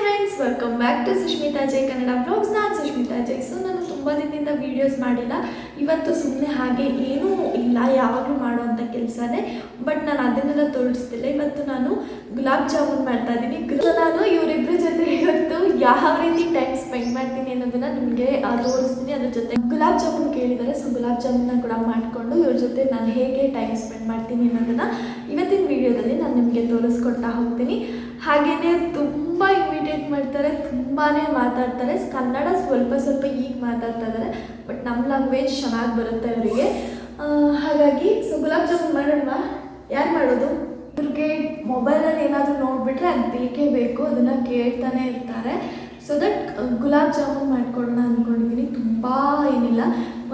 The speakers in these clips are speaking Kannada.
Friends welcome back to Sushmita Jai Kannada blogs ನಾನು ಸುಷ್ಮಿತಾ ಜೈ. ಸೊ ನಾನು ತುಂಬ ದಿನದಿಂದ ವೀಡಿಯೋಸ್ ಮಾಡಿಲ್ಲ. ಇವತ್ತು ಸುಮ್ಮನೆ ಹಾಗೆ ಏನೂ ಇಲ್ಲ, ಯಾವಾಗಲೂ ಮಾಡುವಂಥ ಕೆಲಸನೇ. ಬಟ್ ನಾನು ಅದನ್ನೆಲ್ಲ ತೋರಿಸ್ತಿಲ್ಲ ಇವತ್ತು ನಾನು ಗುಲಾಬ್ ಜಾಮೂನ್ ಮಾಡ್ತಾ ಇದ್ದೀನಿ ನಾನು ಇವರಿಬ್ಬರ ಜೊತೆ ಇವತ್ತು ಯಾವ ರೀತಿ ಟೈಮ್ ಸ್ಪೆಂಡ್ ಮಾಡ್ತೀನಿ ಅನ್ನೋದನ್ನ ನಿಮಗೆ ತೋರಿಸ್ತೀನಿ. ಅದ್ರ ಜೊತೆ ಗುಲಾಬ್ ಜಾಮೂನ್ ಕೇಳಿದರೆ ಸೊ ಗುಲಾಬ್ ಜಾಮೂನ್ನ ಕೂಡ ಮಾಡಿಕೊಂಡು ಇವ್ರ ಜೊತೆ ನಾನು ಹೇಗೆ ಟೈಮ್ ಸ್ಪೆಂಡ್ ಮಾಡ್ತೀನಿ ಅನ್ನೋದನ್ನ ಇವತ್ತಿನ ವಿಡಿಯೋದಲ್ಲಿ ನಾನು ನಿಮಗೆ ತೋರಿಸ್ಕೊಡ್ತಾ ಹೋಗ್ತೀನಿ. ಹಾಗೆಯೇ ತುಂಬ ಇಮಿಟೇಟ್ ಮಾಡ್ತಾರೆ ತುಂಬಾ ಮಾತಾಡ್ತಾರೆ. ಕನ್ನಡ ಸ್ವಲ್ಪ ಸ್ವಲ್ಪ ಈಗ ಮಾತಾಡ್ತಾ ಇದ್ದಾರೆ ಬಟ್ ನಮ್ಮ ಲ್ಯಾಂಗ್ವೇಜ್ ಚೆನ್ನಾಗಿ ಬರುತ್ತೆ ಅವರಿಗೆ. ಹಾಗಾಗಿ ಸೊ ಗುಲಾಬ್ ಜಾಮೂನ್ ಮಾಡೋಣ ಯಾರು ಮಾಡೋದು? ಇವ್ರಿಗೆ ಮೊಬೈಲಲ್ಲಿ ಏನಾದರೂ ನೋಡಿಬಿಟ್ರೆ ಅದು ಬೇಕೇ ಬೇಕು, ಅದನ್ನು ಕೇಳ್ತಾನೆ ಇರ್ತಾರೆ. ಸೊ ದಟ್ ಗುಲಾಬ್ ಜಾಮೂನ್ ಮಾಡ್ಕೊಡೋಣ ಅಂದ್ಕೊಂಡಿದ್ದೀನಿ ತುಂಬ ಏನಿಲ್ಲ.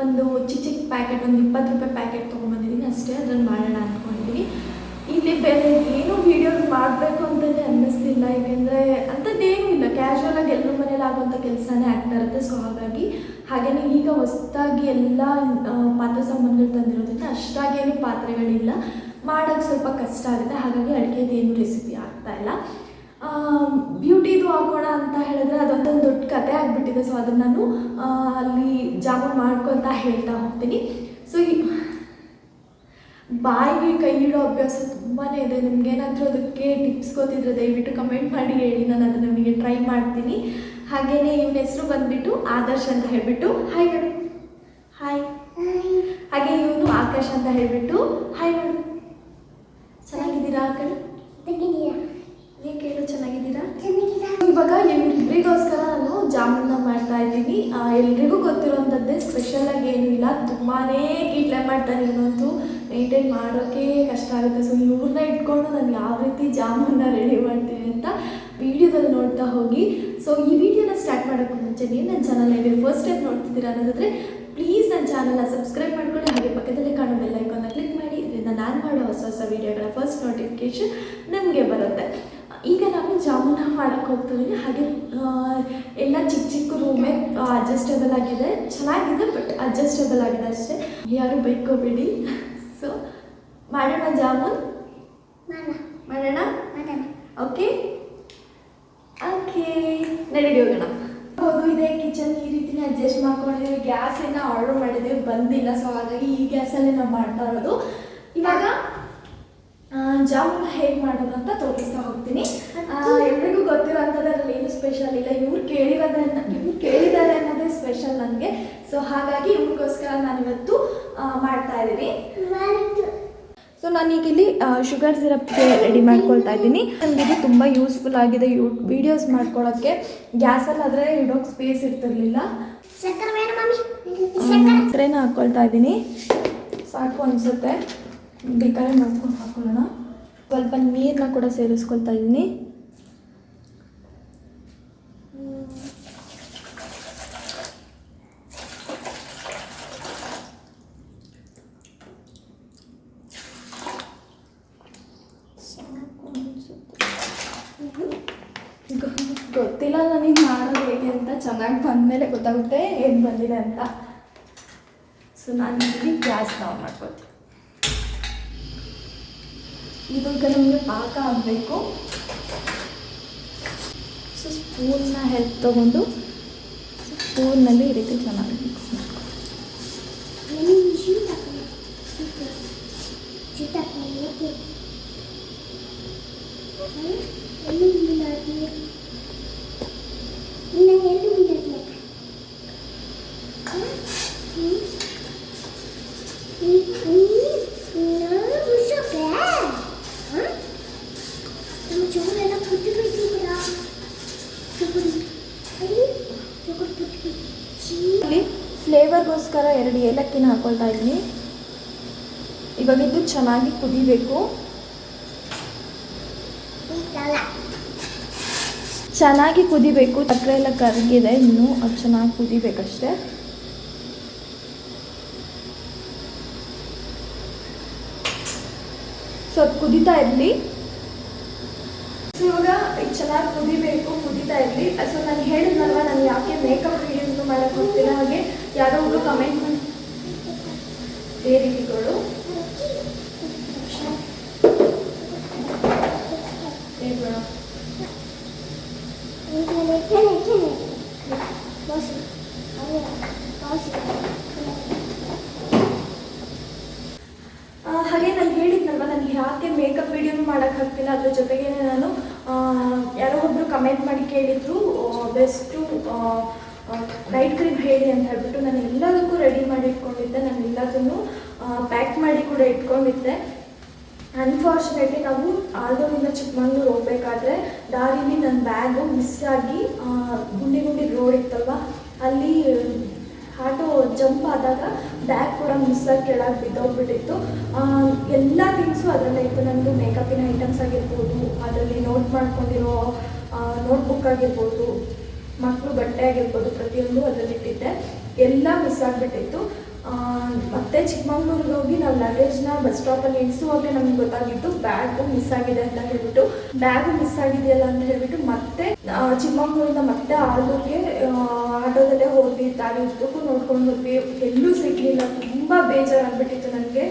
ಒಂದು ಚಿಕ್ಕ ಚಿಕ್ಕ ಪ್ಯಾಕೆಟ್ ಒಂದು ಇಪ್ಪತ್ತು ರೂಪಾಯಿ ಪ್ಯಾಕೆಟ್ ತೊಗೊಂಬಂದಿದ್ದೀನಿ ಅಷ್ಟೇ. ಅದನ್ನು ಮಾಡೋಣ ಅಂದ್ಕೊಂಡಿದ್ದೀನಿ ಇಲ್ಲಿ ಬೇರೆ ಮಾಡಬೇಕು ಅಂತಲೇ ಅನ್ನಿಸ್ತಿಲ್ಲ. ಏಕೆಂದರೆ ಅಂಥದ್ದೇನೂ ಇಲ್ಲ. ಕ್ಯಾಶುವಲ್ ಆಗಿ ಎಲ್ಲರ ಮನೇಲಿ ಆಗುವಂಥ ಕೆಲಸನೇ ಆಗ್ತಾ ಇರುತ್ತೆ. ಸೊ ಹಾಗಾಗಿ ಹಾಗೆಯೇ ಈಗ ಹೊಸದಾಗಿ ಎಲ್ಲ ಪಾತ್ರ ಸಾಮಾನುಗಳು ಅಷ್ಟಾಗಿ ಅಷ್ಟಾಗೇನು ಪಾತ್ರೆಗಳಿಲ್ಲ. ಮಾಡೋಕ್ಕೆ ಸ್ವಲ್ಪ ಕಷ್ಟ ಆಗುತ್ತೆ. ಹಾಗಾಗಿ ಅಡುಗೆದು ಏನು ರೆಸಿಪಿ ಆಗ್ತಾ ಇಲ್ಲ. ಬ್ಯೂಟಿದು ಹಾಕೋಣ ಅಂತ ಹೇಳಿದ್ರೆ ಅದೊಂದೊಂದು ದೊಡ್ಡ ಕತೆ ಆಗಿಬಿಟ್ಟಿದೆ. ಸೊ ಅದನ್ನು ನಾನು ಅಲ್ಲಿ ಜಾಮೂನ್ ಮಾಡ್ಕೊತ ಹೇಳ್ತಾ ಹೋಗ್ತೀನಿ. ಸೊ ಬಾಯಿಗೆ ಕೈ ಇಡೋ ಅಭ್ಯಾಸ ತುಂಬಾ ಇದೆ. ನಿಮ್ಗೇನಾದರೂ ಅದಕ್ಕೆ ಟಿಪ್ಸ್ ಗೊತ್ತಿದ್ರೆ ದಯವಿಟ್ಟು ಕಮೆಂಟ್ ಮಾಡಿ ಹೇಳಿ. ನಾನು ಅದನ್ನು ನಿಮಗೆ ಟ್ರೈ ಮಾಡ್ತೀನಿ. ಹಾಗೆಯೇ ಇವನ ಹೆಸರು ಬಂದುಬಿಟ್ಟು ಆದರ್ಶ್ ಅಂತ ಹೇಳಿಬಿಟ್ಟು ಹಾಯ್ ಮೇಡಮ್ ಹಾಯ್ ಹಾಗೆ ಇವನು ಆಕಾಶ್ ಅಂತ ಹೇಳಿಬಿಟ್ಟು ಹಾಯ್ ಮೇಡಮ್ ಚೆನ್ನಾಗಿದ್ದೀರಾ ಆಕಡೆ ನೀವು ಕೇಳು ಚೆನ್ನಾಗಿದ್ದೀರಾ? ಇವಾಗ ಎಲ್ರಿಗೋಸ್ಕರ ನಾನು ಜಾಮೂನ್ನ ಮಾಡ್ತಾ ಇದ್ದೀನಿ. ಎಲ್ರಿಗೂ ಗೊತ್ತಿರೋಂಥದ್ದೇ ಸ್ಪೆಷಲಾಗಿ ಏನೂ ಇಲ್ಲ ತುಂಬಾ ಗೀಟ್ಲೆ ಮಾಡ್ತಾರೆ ಇವನಂತೂ. ಮೇಂಟೈನ್ ಮಾಡೋಕ್ಕೆ ಕಷ್ಟ ಆಗುತ್ತೆ. ಸೊ ಇವ್ರನ್ನ ಇಟ್ಕೊಂಡು ನಾನು ಯಾವ ರೀತಿ ಜಾಮೂನ್ನ ರೆಡಿ ಮಾಡ್ತೀನಿ ಅಂತ ವಿಡಿಯೋದಲ್ಲಿ ನೋಡ್ತಾ ಹೋಗಿ. ಸೊ ಈ ವಿಡಿಯೋನ ಸ್ಟಾರ್ಟ್ ಮಾಡೋಕ್ಕೂ ಮುಂಚೆ ನೀವು ನನ್ನ ಚಾನಲ್ ಹೇಗೆ ಫಸ್ಟ್ ಟೈಮ್ ನೋಡ್ತಿದ್ದೀರಾ ಅನ್ನೋದಾದರೆ ಪ್ಲೀಸ್ ನನ್ನ ಚಾನಲ್ನ ಸಬ್ಸ್ಕ್ರೈಬ್ ಮಾಡ್ಕೊಂಡು ಹಾಗೆ ಪಕ್ಕದಲ್ಲಿ ಕಾಣೋ ಬೆಲ್ ಐಕಾನ್ನ ಕ್ಲಿಕ್ ಮಾಡಿ. ಇದರಿಂದ ನಾನು ಮಾಡೋ ಹೊಸ ಹೊಸ ವೀಡಿಯೋಗಳ ಫಸ್ಟ್ ನೋಟಿಫಿಕೇಶನ್ ನಮಗೆ ಬರುತ್ತೆ. ಈಗ ನಾನು ಜಾಮೂನ ಮಾಡೋಕ್ಕೆ ಹೋಗ್ತಿದ್ದೀನಿ ಹಾಗೆ ಎಲ್ಲ ಚಿಕ್ಕ ಚಿಕ್ಕ ರೂಮೇ ಅಡ್ಜಸ್ಟೇಬಲ್ ಆಗಿದೆ. ಚೆನ್ನಾಗಿದೆ ಬಟ್ ಅಡ್ಜಸ್ಟೇಬಲ್ ಆಗಿದೆ ಅಷ್ಟೇ. ಯಾರು ಬೈಕೋಬೇಡಿ ಮಾಡೋಣ ಜಾಮೂನ್? ಮಾಡೋಣ ಓಕೆ ಓಕೆ ನಡೀರಿ ಹೋಗೋಣ. ಹೌದು ಇದೆ ಕಿಚನ್ ಈ ರೀತಿನೇ ಅಡ್ಜಸ್ಟ್ ಮಾಡ್ಕೊಂಡಿದ್ದೀವಿ ಗ್ಯಾಸ್ ಏನ ಆರ್ಡರ್ ಮಾಡಿದ್ದೀವಿ ಬಂದಿಲ್ಲ. ಸೊ ಹಾಗಾಗಿ ಈ ಗ್ಯಾಸಲ್ಲೇ ನಾವು ಮಾಡ್ತಾ ಇರೋದು. ಇವಾಗ ಜಾಮೂನ್ ಹೇಗೆ ಮಾಡೋದು ಅಂತ ತೋರಿಸ್ತಾ ಹೋಗ್ತೀನಿ. ಎಲ್ರಿಗೂ ಗೊತ್ತಿರೋಂಥದ್ದು ಅದ್ರಲ್ಲಿ ಏನು ಸ್ಪೆಷಲ್ ಇಲ್ಲ. ಇವ್ರು ಕೇಳಿರೋದನ್ನ ಇವ್ರು ಕೇಳಿದ್ದಾರೆ ಅನ್ನೋದೇ ಸ್ಪೆಷಲ್ ನನಗೆ. ಸೊ ಹಾಗಾಗಿ ಇವ್ರಿಗೋಸ್ಕರ ನಾನಿವತ್ತು ಇವತ್ತು ಮಾಡ್ತಾ ಇದ್ದೀನಿ. ಸೊ ನಾನೀಗ ಇಲ್ಲಿ ಶುಗರ್ ಸಿರಪ್ಗೆ ರೆಡಿ ಮಾಡ್ಕೊಳ್ತಾ ಇದ್ದೀನಿ. ನನಗಿದು ತುಂಬ ಯೂಸ್ಫುಲ್ ಆಗಿದೆ ಯೂ ವೀಡಿಯೋಸ್ ಮಾಡ್ಕೊಳ್ಳೋಕ್ಕೆ ಗ್ಯಾಸಲ್ಲಾದರೆ ಇಡೋಕ್ಕೆ ಸ್ಪೇಸ್ ಇರ್ತಿರ್ಲಿಲ್ಲ. ಸಕ್ಕರೆನ ಹಾಕ್ಕೊಳ್ತಾ ಇದ್ದೀನಿ. ಸಾಕು ಅನಿಸುತ್ತೆ. ಬೇಕಾದ್ರೆ ಮಾಡ್ಕೊಂಡು ಹಾಕೊಳ್ಳೋಣ. ಸ್ವಲ್ಪ ನೀರನ್ನ ಕೂಡ ಸೇರಿಸ್ಕೊಳ್ತಾ ಇದ್ದೀನಿ ಸಾಕು ಅನ್ಸುತ್ತೆ. ಗೊ- ಗೊತ್ತಿಲ್ಲ ನನಗೆ ಮಾಡೋದು ಹೇಗೆ ಅಂತ ಚೆನ್ನಾಗಿ ಬಂದಮೇಲೆ ಗೊತ್ತಾಗುತ್ತೆ ಏನು ಬಂದಿದೆ ಅಂತ. ಸೊ ನಾನು ಇಲ್ಲಿ ಗ್ಯಾಸ್ ಆನ್ ಮಾಡ್ಕೊತೀನಿ ಇದು ಈಗ ನಮಗೆ ಪಾಕ ಆಗಬೇಕು. ಸೊ ಸ್ಪೂನ್ನ ಹೆಲ್ಪ್ ತೊಗೊಂಡು ಸ್ಪೂನಲ್ಲಿ ಈ ರೀತಿ ಚೆನ್ನಾಗಿ ಫ್ಲೇವರ್ಗೋಸ್ಕರ ಎರಡು ಏಲಕ್ಕಿನ ಹಾಕೊಳ್ತಾ ಇದ್ದೀನಿ. ಇವಾಗ ಇದು ಚೆನ್ನಾಗಿ ಕುದಿಬೇಕು. ಚೆನ್ನಾಗಿ ಕುದಿಬೇಕು. ಸಕ್ಕರೆ ಎಲ್ಲ ಕರಗಿದೆ, ಇನ್ನು ಅದು ಚೆನ್ನಾಗಿ ಕುದಿಬೇಕಷ್ಟೆ. ಸೊ, ಅದು ಕುದೀತಾ ಇರಲಿ. ಇವಾಗ ಚೆನ್ನಾಗಿ ಕುದಿಬೇಕು, ಕುದೀತಾ ಇರಲಿ. ಸೊ ನಾನು ಹೇಳಿದ್ನಲ್ವ, ನಾನು ಯಾಕೆ ಮೇಕಪ್ ವೀಡಿಯೋಸ್ನು ಮಾಡೋಕ್ಕೆ ಹೋಗ್ತಿಲ್ಲ ಹಾಗೆ. ಯಾರೋ ಒಬ್ರು ಕಮೆಂಟ್ ಮಾಡಿ. ಹಾಗೆ ನಾನು ಹೇಳಿದ್ನಲ್ವ ನನಗೆ ಯಾಕೆ ಮೇಕಪ್ ವಿಡಿಯೋನು ಮಾಡೋಕ್ಕಾಗ್ತಿಲ್ಲ ಅದ್ರ ಜೊತೆಗೆ ನಾನು ಯಾರೋ ಒಬ್ಬರು ಕಮೆಂಟ್ ಮಾಡಿ ಕೇಳಿದ್ರು ಬೆಸ್ಟು ನೈಟ್ ಕ್ರೀಮ್ ಹೇಳಿ ಅಂತ ಹೇಳ್ಬಿಟ್ಟು ನಾನು ಎಲ್ಲದಕ್ಕೂ ರೆಡಿ ಮಾಡಿ ಇಟ್ಕೊಂಡಿದ್ದೆ. ನಾನು ಎಲ್ಲದನ್ನು ಪ್ಯಾಕ್ ಮಾಡಿ ಕೂಡ ಇಟ್ಕೊಂಡಿದ್ದೆ. ಅನ್ಫಾರ್ಚುನೇಟ್ಲಿ ನಾವು ಆಲ್ದೂರಿಂದ ಚಿಕ್ಕಮಂಗ್ಳೂರು ಹೋಗ್ಬೇಕಾದ್ರೆ ದಾರಿಲಿ ನನ್ನ ಬ್ಯಾಗು ಮಿಸ್ ಆಗಿ ಗುಂಡಿ ಗುಂಡಿ ರೋಡ್ ಇತ್ತಲ್ವ? ಅಲ್ಲಿ, ಆಟೋ ಜಂಪ್ ಆದಾಗ ಬ್ಯಾಗ್ ಕೂಡ ಮಿಸ್ ಆಗಿ ಕೆಳಗೆ ಬಿದ್ದೋಗ್ಬಿಟ್ಟಿತ್ತು. ಎಲ್ಲ ಥಿಂಗ್ಸು ಅದರಲ್ಲೇ ಇತ್ತು. ನನ್ನದು ಮೇಕಪ್ಪಿನ ಐಟಮ್ಸ್ ಆಗಿರ್ಬೋದು, ಅದರಲ್ಲಿ ನೋಟ್ ಮಾಡ್ಕೊಂಡಿರೋ ನೋಟ್ಬುಕ್ ಆಗಿರ್ಬೋದು. ಮಕ್ಕಳು ಬಟ್ಟೆ ಆಗಿರ್ಬೋದು ಪ್ರತಿಯೊಂದು ಅದರಲ್ಲಿಟ್ಟಿದ್ದೆ ಎಲ್ಲ ಮಿಸ್ ಆಗಿಬಿಟ್ಟಿತ್ತು. ಮತ್ತೆ ಚಿಕ್ಕಮಂಗ್ಳೂರಿಗೆ ಹೋಗಿ ನಾವು ಲಗೇಜ್ನ ಬಸ್ ಸ್ಟಾಪಲ್ಲಿ ಇಳಿಸುವಾಗಲೇ ನಮ್ಗೆ ಗೊತ್ತಾಗಿತ್ತು ಬ್ಯಾಗು ಮಿಸ್ ಆಗಿದೆ ಅಂತ ಹೇಳ್ಬಿಟ್ಟು. ಬ್ಯಾಗು ಮಿಸ್ ಆಗಿದೆಯಲ್ಲ ಅಂತ ಹೇಳ್ಬಿಟ್ಟು ಮತ್ತೆ ಚಿಕ್ಕಮಂಗ್ಳೂರಿಂದ ಮತ್ತೆ ಆಲೂರಿಗೆ ಆಟೋದಲ್ಲೇ ಹೋಗಿ ದಾರಿ ಉದ್ದಕ್ಕೂ ನೋಡ್ಕೊಂಡು ಹೋದ್ವಿ. ಎಲ್ಲೂ ಸಿಗ್ಲಿಲ್ಲ. ತುಂಬ ಬೇಜಾರಾಗ್ಬಿಟ್ಟಿತ್ತು ನನಗೆ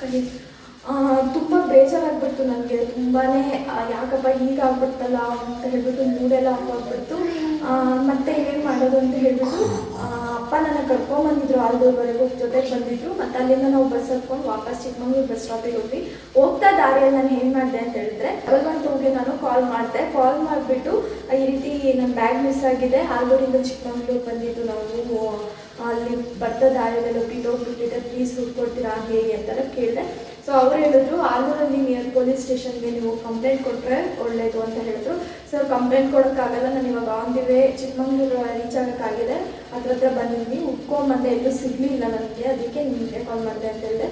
ಕಲಿ ತುಂಬ ಬೇಜಾರಾಗ್ಬಿಡ್ತು ನನಗೆ ತುಂಬಾ ಯಾಕಪ್ಪ ಹೀಗಾಗ್ಬಿಡ್ತಲ್ಲ ಅಂತ ಹೇಳ್ಬಿಟ್ಟು ಮೂಡೆಲ್ಲ ಹಾಕೋಗ್ಬಿಡ್ತು ಆ, ಮತ್ತೆ ಏನು ಮಾಡೋದು ಅಂತ ಹೇಳ್ಬಿಟ್ಟು ಆ, ಅಪ್ಪ ಕರ್ಕೊಂಬಂದಿದ್ರು ಆಲ್ದೂರ್ವರೆಗೂ ಜೊತೆಗೆ ಬಂದಿದ್ರು. ಮತ್ತೆ ಅಲ್ಲಿಂದ ನಾವು ಬಸ್ ಹತ್ಕೊಂಡು ವಾಪಸ್ ಚಿಕ್ಕಮಂಗ್ಳೂರು ಬಸ್ ಸ್ಟಾಪಿಗೆ ಹೋಗಿ ಹೋಗ್ತಾ ದಾರಿಯಲ್ಲಿ ನಾನು ಏನು ಮಾಡಿದೆ ಅಂತ ಹೇಳಿದ್ರೆ ಡಬಲ್ ಹೋಗಿ ನಾನು ಕಾಲ್ ಮಾಡಿದೆ. ಕಾಲ್ ಮಾಡಿಬಿಟ್ಟು ಈ ರೀತಿ ನನ್ನ ಬ್ಯಾಗ್ ಮಿಸ್ ಆಗಿದೆ. ಆಲ್ದೂರಿಂದ ಚಿಕ್ಕಮಂಗ್ಳೂರು ಬಂದಿದ್ದು ನಾವು ಅಲ್ಲಿ ಬರ್ತಾ ದಾರಿಯಲ್ಲಿ ಬಿದ್ದೋಗ್ಬಿಟ್ಟಿದೆ ಪ್ಲೀಸ್ ಹುಡ್ಕೊಡ್ತೀರಾ, ಹೇಗೆ ಅಂತೆಲ್ಲ ಕೇಳಿದೆ. ಸೊ ಅವ್ರು ಹೇಳಿದ್ರು ಆಲ್ಮೂರಲ್ಲಿ ನಿಯರ್ ಪೊಲೀಸ್ ಸ್ಟೇಷನ್ಗೆ ನೀವು ಕಂಪ್ಲೇಂಟ್ ಕೊಟ್ಟರೆ ಒಳ್ಳೇದು ಅಂತ ಹೇಳಿದ್ರು. ಸರ್ ಕಂಪ್ಲೇಂಟ್ ಕೊಡೋಕ್ಕಾಗಲ್ಲ, ನಾನು ಇವಾಗ on the way Chikmagalur reach ಆಗೋಕ್ಕಾಗಿದೆ. ಅದ್ರ ಹತ್ರ ಬಂದಿದ್ವಿ ಉಟ್ಕೊಂಬಂದೆ ಎಲ್ಲೂ ಸಿಗಲಿಲ್ಲ ನನಗೆ. ಅದಕ್ಕೆ ನಿಮಗೆ ಕಾಲ್ ಮಾಡಿದೆ ಅಂತ ಹೇಳಿದೆ.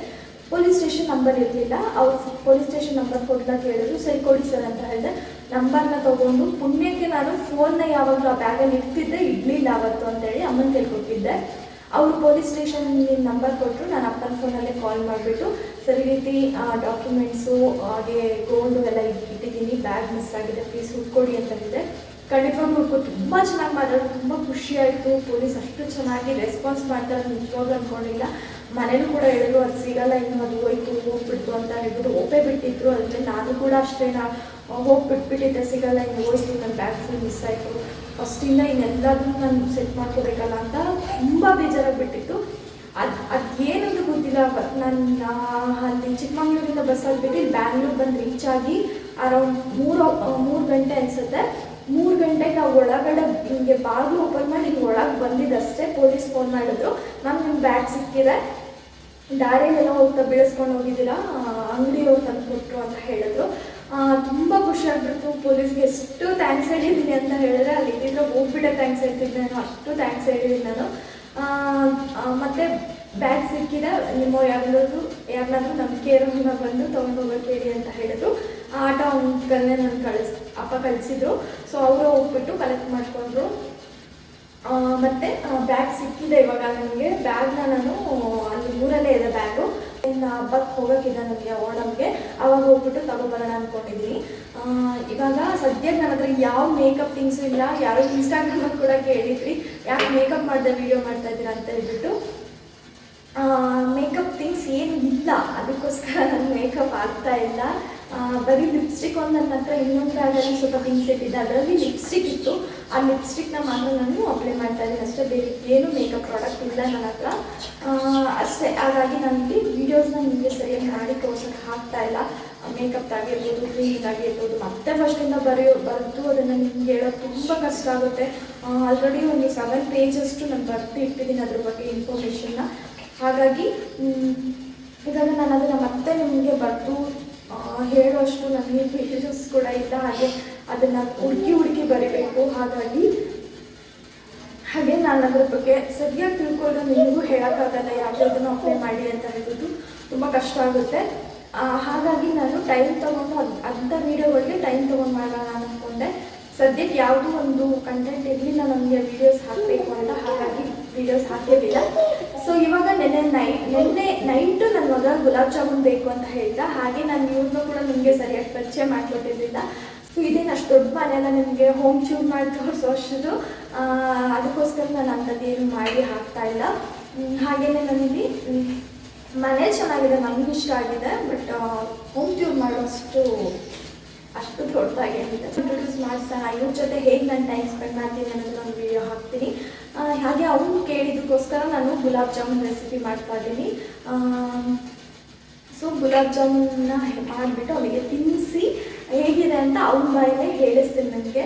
ಪೊಲೀಸ್ ಸ್ಟೇಷನ್ ನಂಬರ್ ಇರಲಿಲ್ಲ. ಅವ್ರು ಪೊಲೀಸ್ ಸ್ಟೇಷನ್ ನಂಬರ್ ಕೊಡ್ಲಾಕ ಕೇಳಿದ್ರು ಸರಿ, ಕೊಡಿ ಸರ್ ಅಂತ ಹೇಳಿದೆ. ನಂಬರ್ನ ತೊಗೊಂಡು ಪುಣ್ಯಕ್ಕೆ ನಾನು ಫೋನ್ನ ಯಾವಾಗಲೂ ಆ ಬ್ಯಾಗಲ್ಲಿ ಇಡ್ತಿದ್ದೆ, ಇಡಲಿಲ್ಲ ಅವತ್ತು ಅಂತೇಳಿ ಅಮ್ಮನ ಕೇಳ್ಕೊಟ್ಟಿದ್ದೆ. ಕೊಟ್ಟಿದ್ದೆ ಅವರು ಪೊಲೀಸ್ ಸ್ಟೇಷನ್ ನಂಬರ್ ಕೊಟ್ಟರು ನಾನು ಅಪ್ಪನ ಫೋನಲ್ಲೇ ಕಾಲ್ ಮಾಡಿಬಿಟ್ಟು, ಸರಿ ರೀತಿ ಡಾಕ್ಯುಮೆಂಟ್ಸು ಹಾಗೆ ಗೋಲ್ಡು ಎಲ್ಲ ಇಟ್- ಇಟ್ಟಿದ್ದೀನಿ ಬ್ಯಾಗ್ ಮಿಸ್ ಆಗಿದೆ ಪ್ಲೀಸ್ ಹುಡ್ಕೊಡಿ ಅಂತ ಹೇಳಿದೆ ಖಂಡಿತವಾಗ್ಲೂ ಹುಡ್ಕೊ ತುಂಬ ಚೆನ್ನಾಗಿ ಮಾತಾಡೋದು, ತುಂಬ ಖುಷಿ ಆಯಿತು ಪೊಲೀಸ್ ಅಷ್ಟು ಚೆನ್ನಾಗಿ ರೆಸ್ಪಾನ್ಸ್ ಮಾಡ್ತಾರೆ ನಿಜವಾಗ್ಲೂ ಅಂದ್ಕೊಂಡಿಲ್ಲ ಮನೇಲೂ ಕೂಡ ಹೇಳಿದ್ರು, ಅದು ಸಿಗಲ್ಲ, ಇನ್ನು ಅದು ಹೋಯ್ತು, ಹೋಗ್ಬಿಡ್ತು ಅಂತ ಹೇಳ್ಬಿಟ್ಟು ಓಪೆ ಬಿಟ್ಟಿದ್ರು ಅದಕ್ಕೆ ನಾನು ಕೂಡ ಅಷ್ಟೇ ನಾ ಹೋಗ್ಬಿಟ್ಬಿಟ್ಟಿದ್ದೆ, ಸಿಗಲ್ಲ, ಇನ್ನು ಹೋಯ್ತು ನನ್ನ ಬ್ಯಾಗ್ ಫುಲ್ ಮಿಸ್ ಆಯಿತು. ಫಸ್ಟಿಂದ ಇನ್ನೆಲ್ಲದನ್ನು ನಾನು ಸೆಟ್ ಮಾಡ್ಕೋಬೇಕಲ್ಲ ಅಂತ ತುಂಬ ಬೇಜಾರಾಗ್ಬಿಟ್ಟಿತ್ತು. ಅದು ಅದು ಏನಂತ ಗೊತ್ತಿಲ್ಲ ನನ್ನ ಅಲ್ಲಿ ಚಿಕ್ಕಮಂಗ್ಳೂರಿಂದ ಬಸ್ಸಲ್ಲಿ ಬಿಟ್ಟು ಬ್ಯಾಂಗ್ಳೂರ್ ಬಂದು ರೀಚ್ ಆಗಿ ಅರೌಂಡ್ ಮೂರು ಮೂರು ಗಂಟೆ ಅನಿಸುತ್ತೆ. ಮೂರು ಗಂಟೆಗೆ ನಾವು ಒಳಗಡೆ ನಿಮಗೆ ಬಾಗಿಲು ಓಪನ್ ಮಾಡಿ ಹಿಂಗೆ ಒಳಗೆ ಬಂದಿದ್ದಷ್ಟೇ ಪೊಲೀಸ್ ಫೋನ್ ಮಾಡಿದ್ರು. ಮ್ಯಾಮ್ ನಿಮ್ಮ ಬ್ಯಾಗ್ ಸಿಕ್ಕಿದೆ. ದಾರಿಯಲ್ಲೆಲ್ಲ ಹೋಗ್ತಾ ಬೀಳಿಸ್ಕೊಂಡು ಹೋಗಿದ್ದೀರಾ? ಅಂಗಡಿಯವ್ರು ತಂದು ಕೊಟ್ಟರು ಅಂತ ಹೇಳಿದ್ರು. ತುಂಬ ಖುಷಿ ಆಗ್ಬಿಡ್ತು ಪೊಲೀಸ್ಗೆ. ಎಷ್ಟು ಥ್ಯಾಂಕ್ಸ್ ಹೇಳಿದ್ದೀನಿ ಅಂತ ಹೇಳಿದ್ರೆ ಅಲ್ಲಿ ಇದ್ದಿದ್ರೆ ಹೋಗ್ಬಿಟ್ಟೆ ಥ್ಯಾಂಕ್ಸ್ ಹೇಳ್ತಿದ್ದೆ. ನಾನು ಅಷ್ಟು ಥ್ಯಾಂಕ್ಸ್ ಹೇಳಿದ್ದೀನಿ ನಾನು. ಮತ್ತೆ ಬ್ಯಾಗ್ ಸಿಕ್ಕಿದೆ ನಿಮ್ಮ ಯಾರಾದ್ರೂ ಯಾರನ್ನಾದ್ರೂ ನಂಬಿಕೆ ಇರೋನ್ನ ಬಂದು ತೊಗೊಂಡು ಹೋಗೋಕೆ ಹೇಳಿ ಅಂತ ಹೇಳಿದ್ರು. ಆ ಆಟೋ ಅಂಕಲ್ನೇ ನಾನು ಕಳಿಸ್ ಅಪ್ಪ ಕಳಿಸಿದ್ರು. ಸೊ ಅವರು ಹೋಗ್ಬಿಟ್ಟು ಕಲೆಕ್ಟ್ ಮಾಡಿಕೊಂಡ್ರು. ಮತ್ತೆ ಬ್ಯಾಗ್ ಸಿಕ್ಕಿದೆ ಇವಾಗ ನನಗೆ. ಬ್ಯಾಗ್ನ ನಾನು ಅಲ್ಲಿ ಮೂರಲ್ಲೇ ಇದೆ ಬ್ಯಾಗು ಇನ್ನು ಹಬ್ಬಕ್ಕೆ ಹೋಗೋಕ್ಕಿದೆ ನನಗೆ ಓಣಮ್ಗೆ ಅವಾಗ ಹೋಗ್ಬಿಟ್ಟು ತಗೊಬರೋಣ ಅಂದ್ಕೊಂಡಿದ್ದೀನಿ ಇವಾಗ ಸದ್ಯಕ್ಕೆ ನನ್ನ ಹತ್ರ ಯಾವ ಮೇಕಪ್ ಥಿಂಗ್ಸು ಇಲ್ಲ. ಯಾರು ಇನ್ಸ್ಟಾಗ್ರಾಮಲ್ಲಿ ಕೂಡ ಕೇಳಿದ್ರಿ. ಯಾಕೆ ಮೇಕಪ್ ಮಾಡಿದೆ ವಿಡಿಯೋ ಮಾಡ್ತಾ ಇದ್ದೀರಾ ಅಂತ ಹೇಳ್ಬಿಟ್ಟು. ಮೇಕಪ್ ಥಿಂಗ್ಸ್ ಏನು ಇಲ್ಲ. ಅದಕ್ಕೋಸ್ಕರ ನಾನು ಮೇಕಪ್ ಆಗ್ತಾ ಇಲ್ಲ. ಬರೀ ಲಿಪ್ಸ್ಟಿಕ್ ಒಂದು ನನ್ನ ಹತ್ರ ಇನ್ನೊಂದು ಸ್ವಲ್ಪ ಥಿಂಗ್ಸ್ ಇಟ್ಟಿದ್ದೆ. ಅದರಲ್ಲಿ ಲಿಪ್ಸ್ಟಿಕ್ ಇತ್ತು. ಆ ಲಿಪ್ಸ್ಟಿಕ್ನ ಮಾತ್ರ ನಾನು ಅಪ್ಲೈ ಮಾಡ್ತಾ ಇದ್ದೀನಿ. ಅಷ್ಟೇ ಬೇರೆ ಏನು ಮೇಕಪ್ ಪ್ರಾಡಕ್ಟ್ ಇಲ್ಲ ನನ್ನ ಹತ್ರ. ಅಷ್ಟೇ. ಹಾಗಾಗಿ ನನಗೆ ವೀಡಿಯೋಸ್ನ ನಿಮಗೆ ಸರಿಯಾಗಿ ಮಾಡಿ ತೋರ್ಸೋಕ್ಕೆ ಆಗ್ತಾ ಇಲ್ಲ. ಮೇಕಪ್ ಆಗಿರ್ಬೋದು ಆಗಿರ್ಬೋದು ಮತ್ತೆ ಫಸ್ಟಿಂದ ಬರೆಯೋ, ಬರೆದು ಅದನ್ನು ನಿಮ್ಗೆ ಹೇಳೋದು ತುಂಬ ಕಷ್ಟ ಆಗುತ್ತೆ. ಆಲ್ರೆಡಿ ಒಂದು ಸೆವೆನ್ ಪೇಜಸ್ಟು ನಾನು ಬರೆದು ಇಟ್ಟಿದ್ದೀನಿ ಅದ್ರ ಬಗ್ಗೆ ಇನ್ಫಾರ್ಮೇಷನ್ನ ಹಾಗಾಗಿ ಇದನ್ನು ನಾನು ಅದನ್ನು ಮತ್ತೆ ನಿಮಗೆ ಬರೆದು ಹೇಳೋಷ್ಟು ನನಗೆ ಪೇಜಸ್ ಕೂಡ ಇಲ್ಲ. ಹಾಗೆ ಅದನ್ನು ಹುಡುಕಿ ಹುಡುಕಿ ಬರೀಬೇಕು. ಹಾಗಾಗಿ ಹಾಗೆ ನಾನು ಅದ್ರ ಬಗ್ಗೆ ಸರಿಯಾಗಿ ತಿಳ್ಕೊಂಡು ನಿಮಗೂ ಹೇಳೋಕ್ಕಾಗಲ್ಲ ಯಾವುದನ್ನು ಅಪ್ಲೈ ಮಾಡಿ ಅಂತ ಹೇಳ್ಬಿಟ್ಟು ತುಂಬ ಕಷ್ಟ ಆಗುತ್ತೆ. ಹಾಗಾಗಿ ನಾನು ಟೈಮ್ ತೊಗೊಂಡು ಅದು ಅಂಥ ವೀಡಿಯೋಗಳಿಗೆ ಟೈಮ್ ತೊಗೊಂಡು ಮಾಡೋಣ ಅಂದ್ಕೊಂಡೆ ಸದ್ಯಕ್ಕೆ ಯಾವುದೂ ಒಂದು ಕಂಟೆಂಟ್ ಇರಲಿಲ್ಲ ನನಗೆ ವೀಡಿಯೋಸ್ ಹಾಕಬೇಕು ಅಂತ. ಹಾಗಾಗಿ ವೀಡಿಯೋಸ್ ಹಾಕಿರಲಿಲ್ಲ ಸೊ ಇವಾಗ ನೆನ್ನೆ ನೈಟ್ ನೆನ್ನೆ ನೈಟು ನನ್ನ ಮಗ ಗುಲಾಬ್ ಜಾಮೂನ್ ಬೇಕು ಅಂತ ಹೇಳ್ದ. ಹಾಗೆ ನಾನು ಇವ್ರನ್ನೂ ಕೂಡ ನಿಮಗೆ ಸರಿಯಾಗಿ ಪರಿಚಯ ಮಾಡಿಕೊಟ್ಟಿರಲಿಲ್ಲ. ಸೊ ಇದೇನು ಅಷ್ಟು ದೊಡ್ಡ ಮನೆ ಎಲ್ಲ ನಿಮಗೆ? ಹೋಮ್ ಟ್ಯೂನ್ ಮಾಡಿ ತೋರಿಸೋ ಅಷ್ಟು ಅದಕ್ಕೋಸ್ಕರ ನಾನು ಅಂಥದ್ದೇನು ಮಾಡಿ ಹಾಕ್ತಾ ಇಲ್ಲ. ಹಾಗೆಯೇ ನನಗೆ ಮನೆ ಚೆನ್ನಾಗಿದೆ, ನನಗೂ ಇಷ್ಟ ಆಗಿದೆ ಬಟ್ ಹೋಮ್ ಟ್ಯೂರ್ ಮಾಡೋಷ್ಟು, ಅಷ್ಟು ದೊಡ್ಡದಾಗೇನಿದೆ ಇಂಟ್ರೊಡ್ಯೂಸ್ ಮಾಡಿಸ್ತಾ ಇವ್ರ ಜೊತೆ ಹೇಗೆ ನಾನು ಟೈಮ್ ಸ್ಪೆಂಡ್ ಮಾಡ್ತೀನಿ ಅನ್ನೋದು ಒಂದು ವಿಡಿಯೋ ಹಾಕ್ತೀನಿ. ಹಾಗೆ ಅವರು ಕೇಳಿದ್ದಕ್ಕೋಸ್ಕರ ನಾನು ಗುಲಾಬ್ ಜಾಮೂನ್ ರೆಸಿಪಿ ಮಾಡ್ತಾ ಇದ್ದೀನಿ. ಸೊ ಗುಲಾಬ್ ಜಾಮೂನ್ನ ಮಾಡಿಬಿಟ್ಟು ಅವರಿಗೆ ತಿನ್ನಿಸಿ. ಹೇಗಿದೆ ಅಂತ ಅವ್ರ ಬಾಯಲ್ಲೇ ಹೇಳಿಸ್ತೀನಿ ನನಗೆ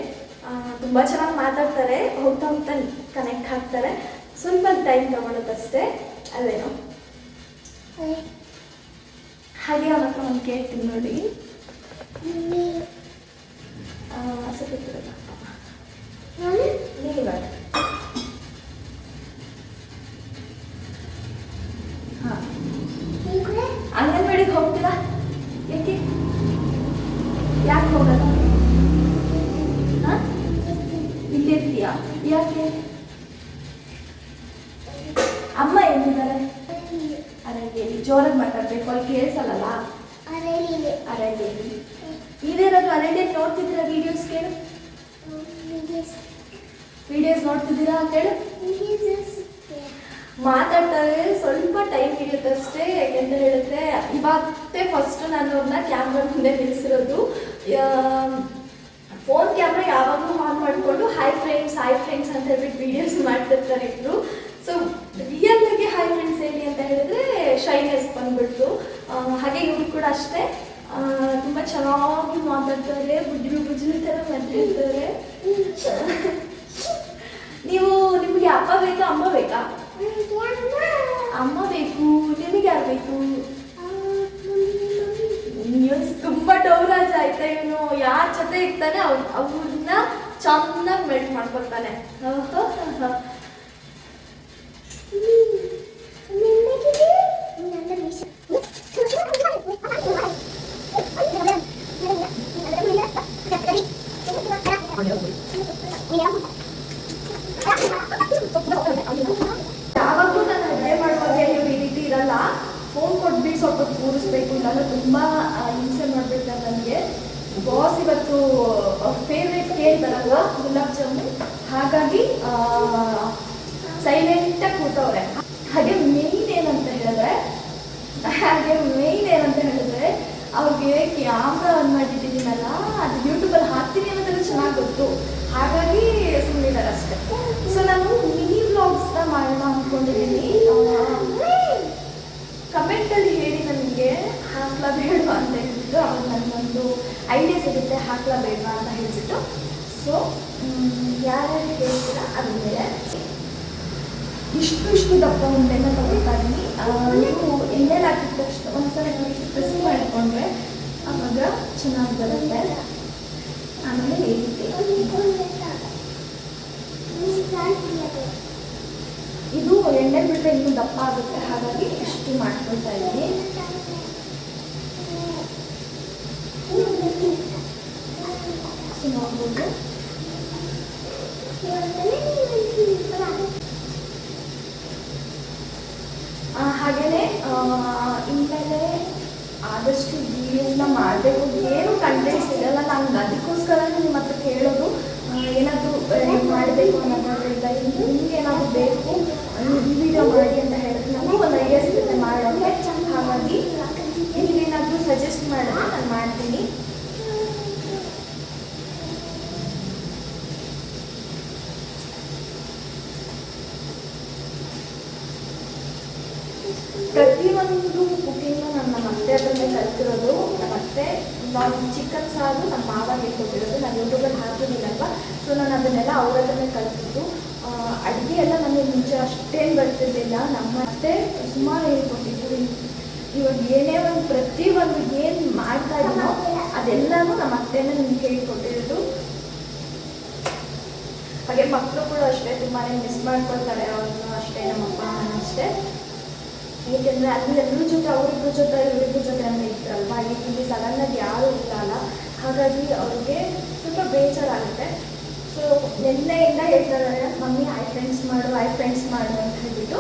ತುಂಬ ಚೆನ್ನಾಗಿ ಮಾತಾಡ್ತಾರೆ ಹೋಗ್ತಾ ಹೋಗ್ತಾ ಕನೆಕ್ಟ್ ಆಗ್ತಾರೆ. ಸ್ವಲ್ಪ ಟೈಮ್ ತಗೊಳ್ಳೋದಷ್ಟೇ ಅಲ್ಲೇನೋ ಹಾಗೆ ಅವ್ರ ಹತ್ರ ಒಂದು ಕೇಳ್ತೀನಿ ನೋಡಿ. ಅಂಗನವಾಡಿಗೆ ಆ, ಯಾಕೆ? ಅಮ್ಮ ಎಲ್ಲಿದ್ದಾರೆ ಅರಳಿಯಲ್ಲಿ ಜೋರಾಗಿ ಮಾತಾಡ್ಬೇಕು ಅಲ್ಲಿ ಕೇಳಿಸಲ್ಲ ಅರಳಿದೆ ನೀವೇನಾದ್ರು ಅರಳಿಯಲ್ಲಿ ನೋಡ್ತಿದ್ದೀರಾ ವಿಡಿಯೋಸ್ ಕೇಳು? ವಿಡಿಯೋಸ್ ನೋಡ್ತಿದ್ದೀರಾ ಕೇಳು? ಮಾತಾಡ್ತಾರೆ ಸ್ವಲ್ಪ ಟೈಮ್ ಹಿಡಿಯುತ್ತೆ ಅಷ್ಟೇ ಯಾಕೆಂತ ಹೇಳಿದ್ರೆ ಇವತ್ತೇ ಫಸ್ಟ್ ನಾನು ಅವ್ರನ್ನ ಕ್ಯಾಮ್ರಾ ಮುಂದೆ ನಿಲ್ಲಿಸಿರೋದು ಫೋನ್ ಕ್ಯಾಮ್ರಾ ಯಾವಾಗಲೂ ಆನ್ ಮಾಡಿಕೊಂಡು ಹೈ ಫ್ರೆಂಡ್ಸ್ ಹೈ ಫ್ರೆಂಡ್ಸ್ ಅಂತ ಹೇಳ್ಬಿಟ್ಟು ವಿಡಿಯೋಸ್ ಮಾಡ್ತಿರ್ತಾರೆ ಇಬ್ರು. ಸೊ ರಿಯಲ್ ಆಗಿ ಹೈ ಫ್ರೆಂಡ್ಸ್ ಹೇಳಿ ಅಂತ ಹೇಳಿದ್ರೆ ಶೈನೆಸ್ ಬಂದ್ಬಿಡ್ತು. ಹಾಗೆ ಇವ್ರು ಕೂಡ ಅಷ್ಟೇ. ತುಂಬ ಚೆನ್ನಾಗಿ ಮಾತಾಡ್ತಾರೆ ಬುಜ್ಜು ಬುಜ್ಜು ಥರ ಮಾತಾಡ್ತಾರೆ. ನೀವು ನಿಮಗೆ ಅಪ್ಪ ಬೇಕಾ ಅಮ್ಮ ಬೇಕಾ? ಅಮ್ಮ ಬೇಕು ನಿಮಗೆ ಯಾರು ಬೇಕು? ನ್ಯೂಸ್ ತುಂಬಾ ಡೌರಾಜ್ ಆಯ್ತಾ ಇವನು? ಯಾರ ಜೊತೆ ಇರ್ತಾನೆ ಅವ್ರು ಅವ್ರನ್ನ ಚೆನ್ನಾಗಿ ಮೆಲ್ಟ್ ಮಾಡ್ಕೊಳ್ತಾನೆ. ಯಾವಾಗಲೂ ನಾನು ಅಡುಗೆ ಮಾಡುವಾಗ ಇವ್ರು ಈ ರೀತಿ ಇರಲ್ಲ ಫೋನ್ ಕೊಟ್ಬಿಟ್ಟು ಸ್ವಲ್ಪ ಹೊತ್ತು ಕೂರಿಸ್ಬೇಕು ಇಲ್ಲಾಂದ್ರೆ ತುಂಬ ಆ, ಹಿಂಸೆ ಮಾಡ್ಬಿಡ್ತಾರೆ ನನಗೆ ಬಾಸ್ ಇವತ್ತು ಫೇವ್ರೇಟ್ ಕೇಳ್ತಾರಲ್ವ ಗುಲಾಬ್ ಜಾಮೂನ್ ಹಾಗಾಗಿ ಸೈಲೆಂಟಾಗಿ ಕೂತವ್ರೆ ಹಾಗೆ ಮೇಯ್ನ್ ಏನಂತ ಹೇಳಿದ್ರೆ ಹಾಗೆ ಮೇಯ್ನ್ ಏನಂತ ಹೇಳಿದ್ರೆ ಅವ್ರಿಗೆ ಕ್ಯಾಮ್ರಾ ಆನ್ ಮಾಡಿಟ್ಟಿದ್ದೀನಲ್ಲ ಅದು ಯೂಟ್ಯೂಬಲ್ಲಿ ಹಾಕ್ತೀನಿ ಅನ್ನೋದೆಲ್ಲ ಚೆನ್ನಾಗಿ ಗೊತ್ತು ಹಾಗಾಗಿ ಸುಮ್ಮನಿದ್ದಾರೆ ಅಷ್ಟೇ ಸೊ ನಾನು ಮಿನಿ ವ್ಲಾಗ್ಸ್ನ ಮಾಡೋಣ ಅಂದ್ಕೊಂಡಿದ್ದೀನಿ ಕಮೆಂಟಲ್ಲಿ ಹೇಳಿ ನನಗೆ ಹಾಕ್ಲಾ ಬೇಡವಾ ಅಂತ ಹೇಳ್ಬಿಟ್ಟು ಅವಾಗ ನನಗೊಂದು ಐಡಿಯಾ ಸಿಗುತ್ತೆ ಹಾಕ್ಲಾ ಬೇಡವಾ ಅಂತ ಹೇಳ್ಬಿಟ್ಟು ಸೊ ಯಾರ್ಯಾರು ಹೇಳ್ತೀರಾ ಅಂದರೆ ಇಷ್ಟು ಇಷ್ಟು ದಪ್ಪ ಉಂಡೆನ ಇದ್ದೀನಿ. ಆ, ನೀವು ಎಣ್ಣೆಲಿ ಹಾಕಿದ ತಕ್ಷಣ ಒಂದ್ಸಲ ಪ್ರೆಸ್ ಮಾಡಿಕೊಂಡ್ರೆ ಆವಾಗ ಚೆನ್ನಾಗಿ ಬರುತ್ತೆ. ಆಮೇಲೆ ಈ ಇದು ಎಣ್ಣೆ ಬಿಟ್ಟರೆ ಇನ್ನೂ ದಪ್ಪ ಆಗುತ್ತೆ. ಹಾಗಾಗಿ ಇಷ್ಟು ಮಾಡ್ಕೊಳ್ತಾ ಇದ್ದೀನಿ. ನೋಡ್ಬೋದು ಆ, ಇನ್ಮೇಲೆ ಆದಷ್ಟು ವೀಡಿಯೋಸ್ನ ಮಾಡಬೇಕು. ಏನು ಕಂಟೆಂಟ್ಸ್ ಇರಲ್ಲ. ನಾನು ಅದಕ್ಕೋಸ್ಕರ ನಿಮ್ಮ ಹತ್ರ ಕೇಳೋದು ಏನಾದರೂ ಮಾಡಬೇಕು ಅನ್ನೋದ್ರಿಂದ ನಿಮ್ಗೆ ಏನಾದರೂ ಬೇಕು ಈ ವಿಡಿಯೋ ಮಾಡಿ ಅಂತ ಹೇಳಿದ್ರೆ ನನಗೂ ಒಂದು ಐಡಿಯಾ ಸಿಗುತ್ತೆ ಮಾಡೋಕ್ಕೆ ಹಾಗಾಗಿ ನೀವೇನಾದರೂ ಸಜೆಸ್ಟ್ ಮಾಡಿದ್ರೆ ನಾನು ಮಾಡ್ತೀನಿ ಪ್ರತಿಯೊಂದು ಕುಕಿಂಗ್ನು ನನ್ನ ಅತ್ತೆ ನಮ್ಮ ಅತ್ತೆ ನಾವು ಚಿಕನ್ ಸಾರು ನಮ್ಮ ಮಾವ ಹೇಳ್ಕೊಟ್ಟಿರೋದು. ನಾನು ಯೂಟ್ಯೂಬಲ್ಲಿ ಹಾಕಿದ್ದೀನಲ್ವ ಸೊ ನಾನು ಅದನ್ನೆಲ್ಲ ಅವ್ರ ಹತ್ರನೇ ಕಲ್ತಿದ್ದು. ಅಡುಗೆ ಎಲ್ಲ ನನಗೆ ಮುಂಚೆ ಅಷ್ಟೇನು ಬರ್ತಿರ್ಲಿಲ್ಲ. ನಮ್ಮ ಅತ್ತೆ ಸುಮಾರು ಹೇಳ್ಕೊಟ್ಟಿದ್ದು ಇವಾಗ ಏನೇ ಒಂದು ಪ್ರತಿಯೊಂದು ಏನು ಮಾಡ್ತಾ ಇದ್ದೀನೋ ಅದೆಲ್ಲನೂ ನಮ್ಮ ಅತ್ತೆನೇ ನಿಮ್ಗೆ ಹೇಳ್ಕೊಟ್ಟಿರೋದು. ಹಾಗೆ ಮಕ್ಕಳು ಕೂಡ ಅಷ್ಟೇ ತುಂಬಾ ಮಿಸ್ ಮಾಡ್ಕೊಳ್ತಾರೆ ಅವ್ರನ್ನೂ ಅಷ್ಟೇ ನಮ್ಮ ಅಪ್ಪ ಅಷ್ಟೇ. ಏಕೆಂದರೆ ಅಲ್ಲಿ ಎಲ್ಲರ ಜೊತೆ ಅವರಿಬ್ಬರ ಜೊತೆ ಇವರಿಬ್ಬರ ಜೊತೆ ಅಂತ ಇದ್ರಲ್ವಾ ಈಗ ಇಲ್ಲಿ ಸಡನ್ನಾಗಿ ಯಾರೂ ಇಲ್ಲ ಅಲ್ಲ ಹಾಗಾಗಿ ಅವ್ರಿಗೆ ಸ್ವಲ್ಪ ಬೇಜಾರಾಗುತ್ತೆ. ಸೊ ನಿನ್ನೆಯಿಂದ ಹೇಳ್ತಾರೆ ಮಮ್ಮಿ ಐ ಫ್ರೆಂಡ್ಸ್ ಮಾಡು ಐ ಫ್ರೆಂಡ್ಸ್ ಮಾಡು ಅಂತ ಹೇಳ್ಬಿಟ್ಟು.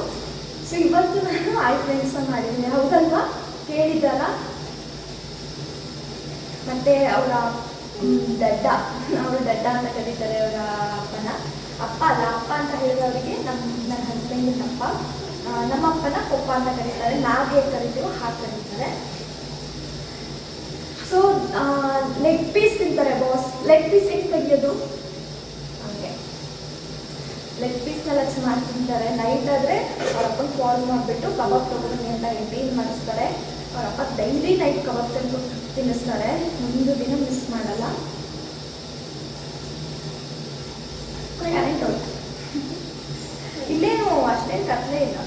ಸೊ ಇವತ್ತು ನಾನು ಐ ಫ್ರೆಂಡ್ಸ್ ಮಾಡಿದ್ದೀನಿ. ಹೌದಲ್ವಾ? ಕೇಳಿದ್ದಾರ? ಮತ್ತೆ ಅವರ ದಡ್ಡ ಅವರು ದಡ್ಡ ಅಂತ ಕರೀತಾರೆ ಅವರ ಅಪ್ಪನ. ಅಪ್ಪ ಅಲ್ಲ ಅಪ್ಪ ಅಂತ ಹೇಳಿದವರಿಗೆ ನಮ್ಮ ನನ್ನ ಹಸ್ಬೆಂಡಿನ ಆ, ನಮ್ಮಪ್ಪನ ಕೊಪ್ಪ ಅಂತ ಕರೀತಾರೆ ಹೇಗೆ ಕರಿತೀವೋ ಹಾಗೆ ಕರೀತಾರೆ. ಸೊ ಲೆಗ್ ಪೀಸ್ ತಿಂತಾರೆ ಬಾಸ್ ಲೆಗ್ ಪೀಸ್ ಹೆಂಗ್ ತೆಗಿಯೋದು? ಹಂಗೆ. ಲೆಗ್ ಪೀಸ್ನೆಲ್ಲ ಚೆನ್ನಾಗಿ ತಿಂತಾರೆ. ನೈಟ್ ಆದ್ರೆ ಅವರಪ್ಪನ ಕಾಲ್ ಮಾಡಿಬಿಟ್ಟು ಕಬಾಬ್ ತೊಗೊಂಡು ಅಂತ ಡೀಲ್ ಮಾಡಿಸ್ತಾರೆ. ಅವರಪ್ಪ ಡೈಲಿ ನೈಟ್ ಕಬಾಬ್ ತಂದು ತಿನ್ನಿಸ್ತಾರೆ. ಒಂದು ದಿನ ಮಿಸ್ ಮಾಡಲ್ಲ. ಇಲ್ಲೇನು ಅಷ್ಟೇನು ಕತ್ಲೇ ಇಲ್ಲ.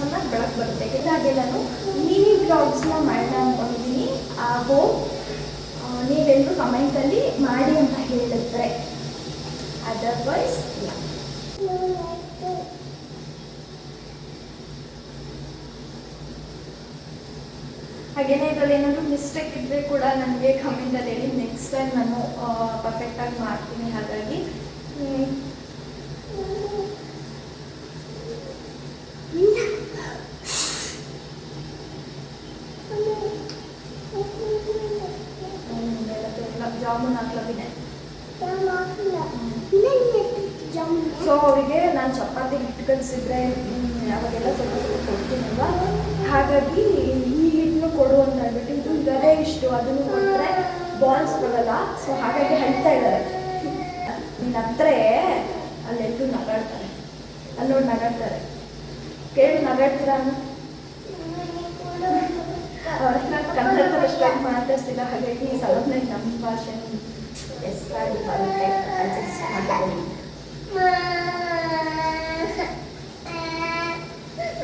ಚೆನ್ನಾಗಿ ಬೆಳಕು ಬರುತ್ತೆ. ಎಲ್ಲಾಗೆಲ್ಲನೂ ಮಿನಿ ಬ್ಲಾಗ್ಸ್ನ ಮಾಡೋಣ ಅಂದ್ಕೊಂಡಿದ್ದೀನಿ ಹಾಗೂ ನೀವೆಲ್ಲರೂ ಕಮೆಂಟಲ್ಲಿ ಮಾಡಿ ಅಂತ ಹೇಳಿದ್ರೆ. ಅದರ್ವೈಸ್ ಇಲ್ಲ. ಹಾಗೇನೇ ಇದರಲ್ಲಿ ಏನಾದರೂ ಮಿಸ್ಟೇಕ್ ಇದ್ದರೆ ಕೂಡ ನನಗೆ ಕಮೆಂಟಲ್ಲಿ ಹೇಳಿ. ನೆಕ್ಸ್ಟ್ ಟೈಮ್ ನಾನು ಪರ್ಫೆಕ್ಟಾಗಿ ಮಾಡ್ತೀನಿ ಹಾಗಾಗಿ ಹ್ಮ್, ಹ್ಮ್, ಬೆಳಗ್ಗೆ ಎಲ್ಲ ಜಾಮೂನ್ ಹಾಕ್ಲಬಿದೆ ಸೊ ಅವರಿಗೆ ನಾನು ಚಪಾತಿ ಹಿಟ್ಟು ಕಲಿಸಿದ್ರೆ ಅವಾಗೆಲ್ಲ ಸ್ವಲ್ಪ ಸ್ವಲ್ಪ ಕೊಡ್ತೀನಲ್ವ? ಹಾಗಾಗಿ ಈ ಹಿಟ್ಟನ್ನು ಕೊಡು ಅಂತ ಹೇಳ್ಬಿಟ್ಟು ಇದು ಇರೋದೇ ಇಷ್ಟು. ಅದನ್ನು ಕೊಟ್ಟರೆ ಬಾಲ್ಸ್ ಬರಲ್ಲ. ಸೊ ಹಾಗಾಗಿ ಹೇಳ್ತಾ ಇದ್ದಾರೆ. ನಿನ್ನ ಹತ್ರ ಅಲ್ಲೆಲ್ಲರೂ ನಗಾಡ್ತಾರೆ. ಅಲ್ಲಿ ನೋಡಿ ನಗಾಡ್ತಾರೆ. ಕೇಳಿ ನಗಾಡ್ತೀರಾ ಕನ್ನಡ ಅಷ್ಟೊಂದು ಮಾತಾಡ್ತಿಲ್ಲ ಹಾಗಾಗಿ ಸಲಹೆ ನಮ್ಮ ಭಾಷೆ ಎಸ್ ಬರುತ್ತೆ ಅಡ್ಜಸ್ಟ್ ಅಯ್ಯೋ, ಕೊಡೋ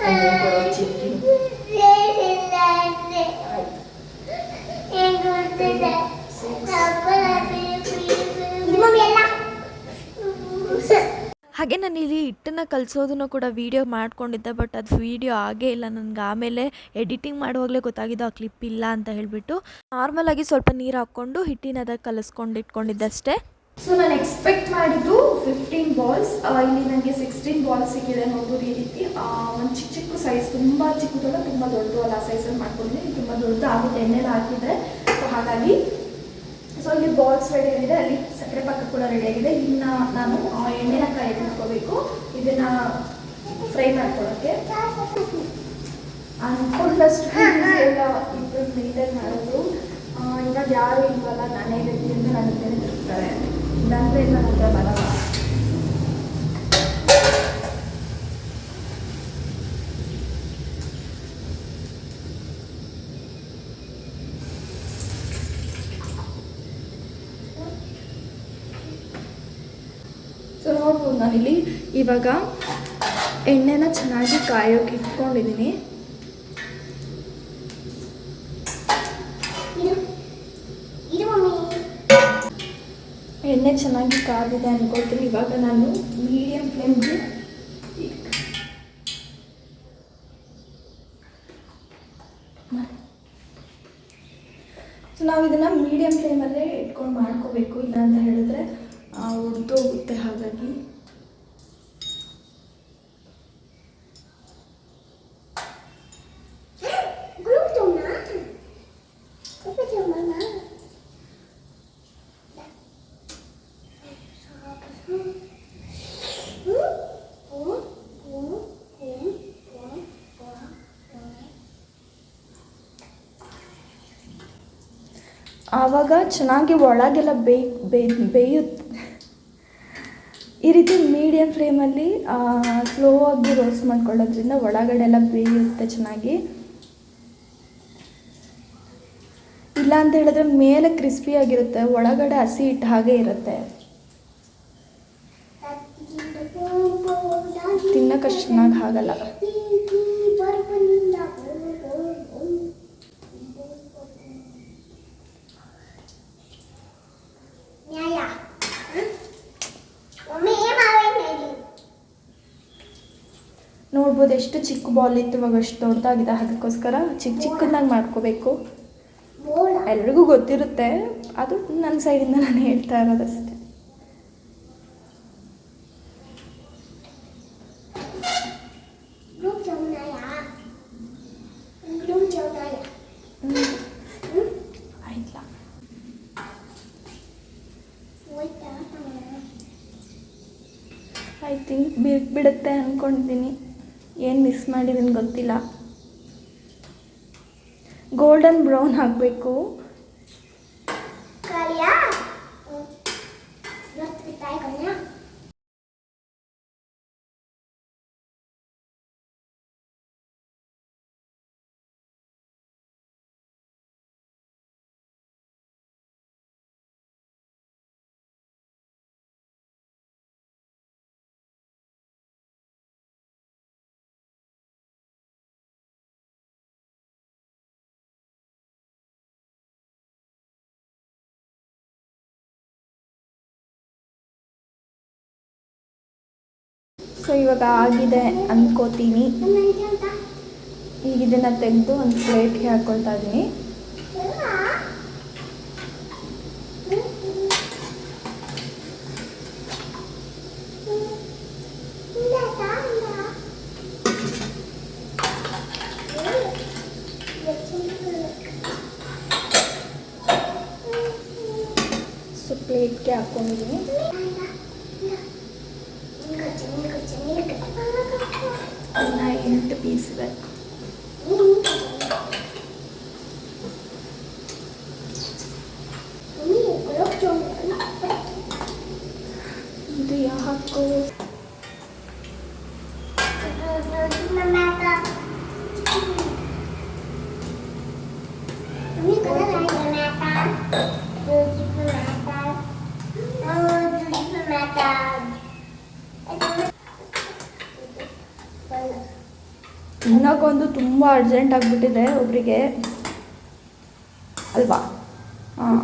ಹಾಗೆ ನಾನು ಇಲ್ಲಿ ಹಿಟ್ಟನ್ನು ಕಲಿಸೋದನ್ನು ಕೂಡ ವೀಡಿಯೋ ಮಾಡ್ಕೊಂಡಿದ್ದೆ ಬಟ್ ಅದು ವೀಡಿಯೋ ಆಗೇ ಇಲ್ಲ. ನನಗೆ ಆಮೇಲೆ ಎಡಿಟಿಂಗ್ ಮಾಡುವಾಗಲೇ ಗೊತ್ತಾಗಿದ್ದು ಆ ಕ್ಲಿಪ್ ಇಲ್ಲ ಅಂತ ಹೇಳಿಬಿಟ್ಟು. ನಾರ್ಮಲಾಗಿ ಸ್ವಲ್ಪ ನೀರು ಹಾಕ್ಕೊಂಡು ಹಿಟ್ಟಿನದಾಗ ಕಲಿಸ್ಕೊಂಡು ಇಟ್ಕೊಂಡಿದ್ದೆ ಅಷ್ಟೇ. ಸೊ ನಾನು ಎಕ್ಸ್ಪೆಕ್ಟ್ ಮಾಡಿದ್ದು ಫಿಫ್ಟೀನ್ ಬಾಲ್ಸ್ ಇಲ್ಲಿ ನನಗೆ ಸಿಕ್ಸ್ಟೀನ್ ಬಾಲ್ಸ್ ಸಿಕ್ಕಿದೆ ನೋಡ್ಬೋದು ಈ ರೀತಿ. ಒಂದು ಚಿಕ್ಕ ಚಿಕ್ಕ ಸೈಜ್ ತುಂಬ ಚಿಕ್ಕದಲ್ಲ, ತುಂಬ ದೊಡ್ಡದು ಅಲ್ಲ ಸೈಜಲ್ಲಿ ಮಾಡ್ಕೊಂಡಿದ್ದೀನಿ. ತುಂಬ ದೊಡ್ಡದು ಆಗುತ್ತೆ ಎಣ್ಣೆಲ್ಲ ಹಾಕಿದ್ರೆ. ಸೊ ಹಾಗಾಗಿ ಸೊ ಇಲ್ಲಿ ಬಾಲ್ಸ್ ರೆಡಿ ಆಗಿದೆ. ಅಲ್ಲಿ ಸಕ್ಕರೆ ಪಾಕ ಕೂಡ ರೆಡಿ ಆಗಿದೆ. ಇನ್ನು ನಾನು ಎಣ್ಣೆನ ಕಾಯಿ ಮಾಡ್ಕೋಬೇಕು ಇದನ್ನು ಫ್ರೈ ಮಾಡ್ಕೊಳ್ಳೋಕ್ಕೆ ಅನ್ಕೊಂಡಷ್ಟು ಎಲ್ಲ ಇಬ್ಬರು ಮೇಂಟೈನ್ ಮಾಡೋದು. ಇವಾಗ ಯಾರು ಇಲ್ವಲ್ಲ, ನಾನೇ ಇರ್ತೀನಿ ಅಂತ ನನ್ನ ಮೇಲೆ ತಿರ್ತಾರೆ ಇಲ್ಲಾಂದ್ರೆ ನನ್ನ ಬರಲ್ಲ. ಸೊ ನೋಡ್ಬೋದು ನಾನಿಲ್ಲಿ ಇವಾಗ ಎಣ್ಣೆನ ಚೆನ್ನಾಗಿ ಕಾಯೋಕೆ ಇಟ್ಕೊಂಡಿದ್ದೀನಿ ಎಣ್ಣೆ ಚೆನ್ನಾಗಿ ಕಾದಿದೆ ಅನ್ಕೊಳ್ತೀನಿ. ಇವಾಗ ನಾನು ಮೀಡಿಯಂ ಫ್ಲೇಮ್ಗೆ ಸೊ ನಾವು ಇದನ್ನು ಮೀಡಿಯಂ ಫ್ಲೇಮಲ್ಲೇ ಇಟ್ಕೊಂಡು ಮಾಡ್ಕೋಬೇಕು ಇಲ್ಲ ಅಂತ ಹೇಳಿದ್ರೆ ಉಡ್ದೋಗುತ್ತೆ ಹಾಗಾಗಿ ಆವಾಗ ಚೆನ್ನಾಗಿ ಒಳಗೆಲ್ಲ ಬೇಯ್ ಬೇಯ್ ಬೇಯುತ್ತೆ ಈ ರೀತಿ ಮೀಡಿಯಮ್ ಫ್ಲೇಮಲ್ಲಿ ಸ್ಲೋ ಆಗಿ ರೋಸ್ಟ್ ಮಾಡ್ಕೊಳ್ಳೋದ್ರಿಂದ ಒಳಗಡೆ ಎಲ್ಲ ಬೇಯುತ್ತೆ ಚೆನ್ನಾಗಿ. ಇಲ್ಲ ಅಂತ ಹೇಳಿದ್ರೆ ಮೇಲೆ ಕ್ರಿಸ್ಪಿ ಆಗಿರುತ್ತೆ, ಒಳಗಡೆ ಹಸಿ ಹಿಟ್ಟು ಹಾಗೆ ಇರುತ್ತೆ. ತಿನ್ನಕ್ಕಷ್ಟು ಚೆನ್ನಾಗಿ ಆಗಲ್ಲ. ನೋಡ್ಬೋದು ಎಷ್ಟು ಚಿಕ್ಕ ಬಾಲ್ ಇತ್ತು ಇವಾಗ ಅಷ್ಟು ದೊಡ್ಡದಾಗಿದೆ. ಅದಕ್ಕೋಸ್ಕರ ಚಿಕ್ಕ ಚಿಕ್ಕದಾಗಿ ಮಾಡ್ಕೋಬೇಕು. ಎಲ್ರಿಗೂ ಗೊತ್ತಿರುತ್ತೆ. ಅದು ನನ್ನ ಸೈಡಿಂದ ನಾನು ಹೇಳ್ತಾ ಇರೋದಷ್ಟೆ. ಐ ಥಿಂಕ್ ಬಿಡುತ್ತೆ ಅಂದ್ಕೊಂಡಿದ್ದೀನಿ ಏನು ಮಿಸ್ ಮಾಡಿದ್ದೀನಿ ಗೊತ್ತಿಲ್ಲ. ಗೋಲ್ಡನ್ ಬ್ರೌನ್ ಆಗಬೇಕು ಸೊ ಇವಾಗ ಆಗಿದೆ ಅಂದ್ಕೋತೀನಿ ಈಗ ಇದನ್ನು ತೆಗೆದು ಒಂದು ಪ್ಲೇಟ್ಗೆ ಹಾಕ್ಕೊಳ್ತಾ ಇದ್ದೀನಿ ಸೊ ಪ್ಲೇಟ್ಗೆ ಹಾಕ್ಕೊಂಡಿದ್ದೀನಿ piece of it. ತಿನ್ನೋಕ್ಕೊಂದು ತುಂಬ ಅರ್ಜೆಂಟ್ ಆಗಿಬಿಟ್ಟಿದೆ ಒಬ್ಬರಿಗೆ ಅಲ್ವಾ? ಹಾಂ.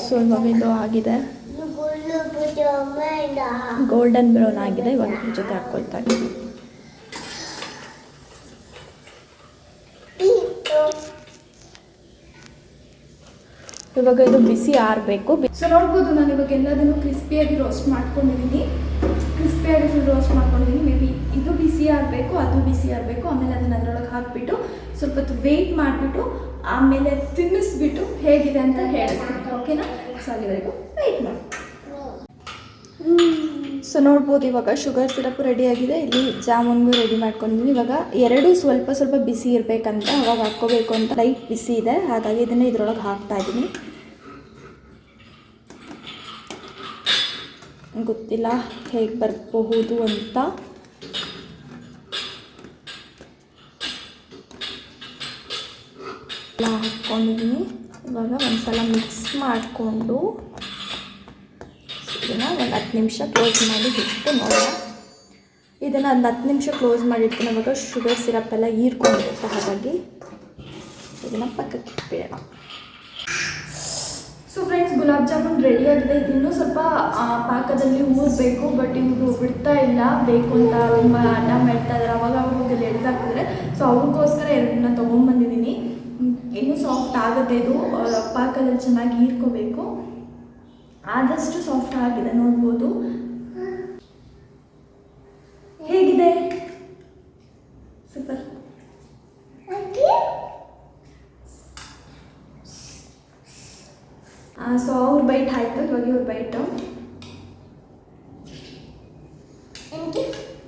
ಸ್ವಲ್ಪ ಇದು ಆಗಿದೆ ಗೋಲ್ಡನ್ ಬ್ರೌನ್ ಆಗಿದೆ ಇವಾಗ ಜೊತೆ ಹಾಕ್ಕೊಳ್ತಾ ಇದ್ದೀನಿ. ಇವಾಗ ಇದು ಬಿಸಿ ಆರಬೇಕು. ಸೊ ನೋಡ್ಬೋದು, ನಾನು ಇವಾಗ ಎಲ್ಲದನ್ನು ಕ್ರಿಸ್ಪಿಯಾಗಿ ರೋಸ್ಟ್ ಮಾಡ್ಕೊಂಡಿದ್ದೀನಿ ಕ್ರಿಸ್ಪಿಯಾಗಿ ಫುಲ್ ರೋಸ್ಟ್ ಮಾಡ್ಕೊಂಡಿದ್ದೀನಿ ಮೇ ಬಿ ಇದು ಬಿಸಿ ಆಗಬೇಕು ಅದು ಬಿಸಿ ಆಗಬೇಕು ಆಮೇಲೆ ಅದನ್ನ ಅದರೊಳಗೆ ಹಾಕಿಬಿಟ್ಟು ಸ್ವಲ್ಪ ಹೊತ್ತು ವೆಯ್ಟ್ ಮಾಡಿಬಿಟ್ಟು ಆಮೇಲೆ ತಿನ್ನಿಸ್ಬಿಟ್ಟು ಹೇಗಿದೆ ಅಂತ ಹೇಳ್ತೀನಿ. ಓಕೆನಾ ಸೊ ಅಲ್ಲಿವರೆಗೂ ವೆಯ್ಟ್ ಮಾಡಿ. ಸೊ ನೋಡ್ಬೋದು, ಇವಾಗ ಶುಗರ್ ಸಿರಪ್ ರೆಡಿಯಾಗಿದೆ ಇಲ್ಲಿ ಜಾಮೂನ್ಗೂ ರೆಡಿ ಮಾಡ್ಕೊಂಡಿದ್ದೀನಿ ಇವಾಗ ಎರಡು ಸ್ವಲ್ಪ ಸ್ವಲ್ಪ ಬಿಸಿ ಇರಬೇಕಂತ ಅವಾಗ ಹಾಕ್ಕೋಬೇಕು ಅಂತ ಲೈಟ್ ಬಿಸಿ ಇದೆ. ಹಾಗಾಗಿ ಇದನ್ನು ಇದರೊಳಗೆ ಹಾಕ್ತಾ ಇದ್ದೀನಿ ಗೊತ್ತಿಲ್ಲ ಹೇಗೆ ಬರಬಹುದು ಅಂತ. ಎಲ್ಲ ಹಾಕ್ಕೊಂಡಿದ್ದೀನಿ ಇವಾಗ ಒಂದ್ಸಲ ಮಿಕ್ಸ್ ಮಾಡಿಕೊಂಡು ಇದನ್ನು ಒಂದು ಹತ್ತು ನಿಮಿಷ ಕ್ಲೋಸ್ ಮಾಡಿ ಬಿಟ್ಟು ನೋಡೋಣ. ಇದನ್ನು ಒಂದು ಹತ್ತು ನಿಮಿಷ ಕ್ಲೋಸ್ ಮಾಡಿರ್ತೀನಿ ಅವಾಗ ಶುಗರ್ ಸಿರಪ್ ಎಲ್ಲ ಹೀರ್ಕೊಂಡಿರುತ್ತೆ ಹಾಗಾಗಿ ಇದನ್ನು ಪಕ್ಕಕ್ಕೆ ಇಟ್ಬಿಡೋಣ. So friends gulab jamun ready ಆಗಿದೆ. ಇದನ್ನು ಸ್ವಲ್ಪ ಪಾಕದಲ್ಲಿ ಊರಬೇಕು ಬಟ್ ಇವರು ಬಿಡ್ತಾ ಇಲ್ಲ. ಬೇಕು ಅಂತ ತುಂಬ ಅಣ್ಣ ಮಾಡ್ತಾ ಇದ್ದಾರೆ ಅವಾಗ ಅವಾಗ ಹೋಗಿ ಎಳ್ದಾಕಿದ್ರೆ ಸೊ ಅವ್ರಿಗೋಸ್ಕರ ಎರಡನ್ನ ತೊಗೊಂಬಂದಿದ್ದೀನಿ. ಹ್ಮ್, ಇನ್ನೂ ಸಾಫ್ಟ್ ಆಗುತ್ತೆ ಇದು ಪಾಕದಲ್ಲಿ ಚೆನ್ನಾಗಿ ಹೀರ್ಕೋಬೇಕು. ಆದಷ್ಟು ಸಾಫ್ಟ್ ಆಗಿದೆ ನೋಡ್ಬೋದು. ಹೇಗಿದೆ ಸೂಪರ್ ಸೊ ಅವ್ರ ಬೈಟ್ ಆಯ್ತು ಇವಾಗ ಇವ್ರ ಬೈಟು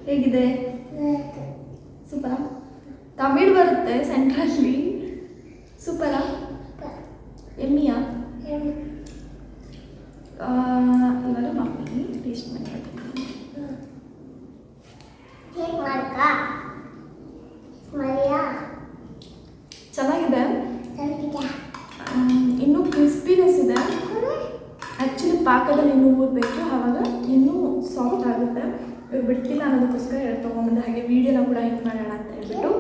ಹೇಗಿದೆ ಸೂಪರಾ ತಮಿಳ್ ಬರುತ್ತೆ ಸೆಂಟ್ರಲ್ಲಿ ಸೂಪರಾ ಎಮ್ಮಿಯಾ ಆ, ಇವಾಗ ಮಮ್ಮಿ ಟೇಸ್ಟ್ ಮಾಡಿ ಹೇಗೆ ಮಾಡ್ಕ ಮರಿಯಾ ಚೆನ್ನಾಗಿದೆ ಚೆನ್ನಾಗಿದೆ ಆಮ್, ಇನ್ನೂ ಕ್ರಿಸ್ಪಿನೆಸ್ ಇದೆ ಆ್ಯಕ್ಚುಲಿ ಪಾಕದಲ್ಲಿ ಇನ್ನೂ ಊರಬೇಕು ಆವಾಗ ಇನ್ನೂ ಸಾಫ್ಟ್ ಆಗುತ್ತೆ ಗೊತ್ತಿಲ್ಲ ಅನ್ನೋದಕ್ಕೋಸ್ಕರ ಎರಡು ಹಾಗೆ ವೀಡಿಯೋನ ಕೂಡ ಹೆಂಗೆ ಮಾಡೋಣ ಅಂತ ಹೇಳ್ಬಿಟ್ಟು.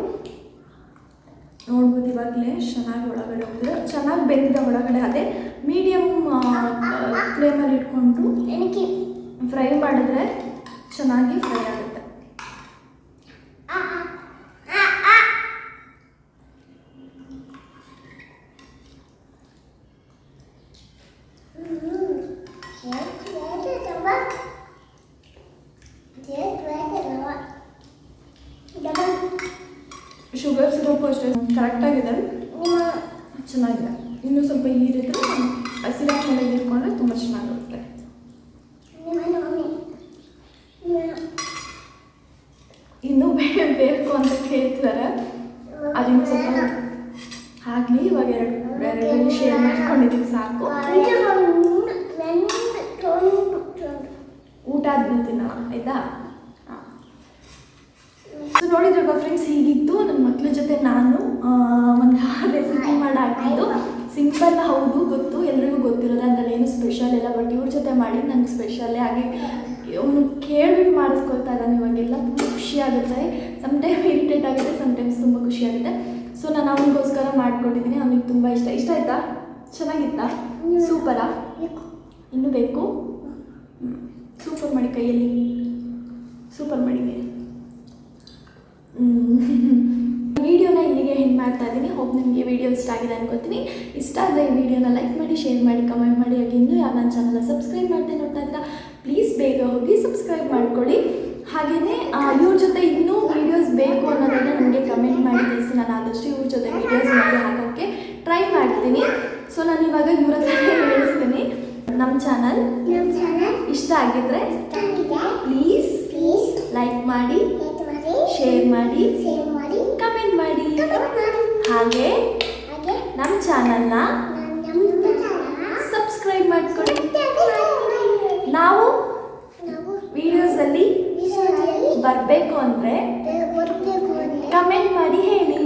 ನೋಡ್ಬೋದು ಇವಾಗಲೇ ಚೆನ್ನಾಗಿ ಒಳಗಡೆ ಹೋಗಿದೆ. ಚೆನ್ನಾಗಿ ಬೆಂದಿದೆ ಒಳಗಡೆ. ಅದೇ ಮೀಡಿಯಮ್ ಫ್ಲೇಮಲ್ಲಿ ಇಟ್ಕೊಂಡು ಎಣಿಕೆ. ಫ್ರೈ ಮಾಡಿದ್ರೆ ಚೆನ್ನಾಗಿ ಫ್ರೈ ಆಗುತ್ತೆ. ಬೇಕು ಅಂತ ಕೇಳ್ತಿದ್ದಾರೆ ಅದಿನ್ನೂ ಸ್ವಲ್ಪ ಆಗಲಿ, ಇವಾಗ ಎರಡು ಎರಡು ಶೇರ್ ಮಾಡ್ಕೊಂಡಿದ್ದೀವಿ ಸಾಕು. ಊಟ ಆದ್ಮೇಲೆ ತಿನ್ನೋಣ ಆಯ್ತಾ? ಸೊ ನೋಡಿದ್ರಲ್ವ ಫ್ರೆಂಡ್ಸ್ ಹೀಗಿತ್ತು ನನ್ನ ಮಕ್ಳ ಜೊತೆ ನಾನು ಒಂದು ರೆಸಿಪಿ ಮಾಡಿ ಸಿಂಪಲ್, ಹೌದು, ಗೊತ್ತು, ಎಲ್ರಿಗೂ ಗೊತ್ತಿರೋದು ಅದ್ರಲ್ಲಿ ಏನು ಸ್ಪೆಷಲ್ ಇಲ್ಲ ಬಟ್ ಇವ್ರ ಜೊತೆ ಮಾಡಿ ನಂಗೆ ಸ್ಪೆಷಲ್ಲೇ ಹಾಗೆ ಅವನು ಕೇಳ್ಬಿಟ್ಟು ಮಾಡಿಸ್ಕೊಳ್ತಾ ಇದ್ದಾನೆ ಇವಾಗೆಲ್ಲ ತುಂಬ ಖುಷಿ ಆಗುತ್ತೆ. ಸಮ್ಟೈಮ್ ಇರಿಟೇಟ್ ಆಗುತ್ತೆ ಸಮ್ಟೈಮ್ಸ್ ತುಂಬ ಖುಷಿ ಆಗುತ್ತೆ. ಸೊ ನಾನು ಅವನಿಗೋಸ್ಕರ ಮಾಡ್ಕೊಂಡಿದ್ದೀನಿ. ಅವನಿಗೆ ತುಂಬ ಇಷ್ಟ. ಇಷ್ಟ ಆಯ್ತಾ? ಚೆನ್ನಾಗಿತ್ತಾ? ಸೂಪರಾ? ಇನ್ನೂ ಬೇಕು? ಸೂಪರ್ ಮಾಡಿ ಕೈಯಲ್ಲಿ. ಸೂಪರ್ ಮಾಡಿ ವಿಡಿಯೋನ ಇಲ್ಲಿಗೆ ಹೆಂಗೆ ಮಾಡ್ತಾ ಇದ್ದೀನಿ. ಹೋಪ್ ನಿಮಗೆ ವಿಡಿಯೋ ಇಷ್ಟ ಆಗಿದೆ ಅನ್ಕೋತೀನಿ. ಇಷ್ಟ ಆದರೆ ಈ ವಿಡಿಯೋನ ಲೈಕ್ ಮಾಡಿ ಶೇರ್ ಮಾಡಿ ಕಮೆಂಟ್ ಮಾಡಿ. ಹಾಗೆ ಇನ್ನೂ ಯಾವ ನನ್ನ ಚಾನಲ್ನ ಸಬ್ಸ್ಕ್ರೈಬ್ ಮಾಡ್ತೇನೆ ನೋಡ್ತಾ ಇದ್ದೀರಾ ಪ್ಲೀಸ್ ಬೇಗ ಹೋಗಿ ಸಬ್ಸ್ಕ್ರೈಬ್ ಮಾಡ್ಕೊಳ್ಳಿ. ಹಾಗೆಯೇ ಇವ್ರ ಜೊತೆ ಇನ್ನೂ ವೀಡಿಯೋಸ್ ಬೇಕು ಅನ್ನೋದನ್ನು ನನಗೆ ಕಮೆಂಟ್ ಮಾಡಿ ತಿಳಿಸಿ. ನಾನು ಆದಷ್ಟು ಇವ್ರ ಜೊತೆ ವೀಡಿಯೋಸ್ ಮಾಡಿ ಹಾಕೋಕ್ಕೆ ಟ್ರೈ ಮಾಡ್ತೀನಿ. ಸೊ ನಾನು ಇವಾಗ ಇವ್ರ ಹತ್ರ ಹೇಳಿಸ್ತೀನಿ. ನಮ್ಮ ಚಾನಲ್ ಇಷ್ಟ ಆಗಿದ್ರೆ ಪ್ಲೀಸ್ ಲೈಕ್ ಮಾಡಿ ಶೇರ್ ಮಾಡಿ ಕಮೆಂಟ್ ಮಾಡಿ ಹಾಗೆ ನಮ್ಮ ಚಾನಲ್ನ ಸಬ್ಸ್ಕ್ರೈಬ್ ಮಾಡ್ಕೊಳ್ಳಿ ನಾವು ವಿಡಿಯೋಸಲ್ಲಿ ಬರಬೇಕು ಅಂದರೆ ಕಮೆಂಟ್ ಮಾಡಿ ಹೇಳಿ.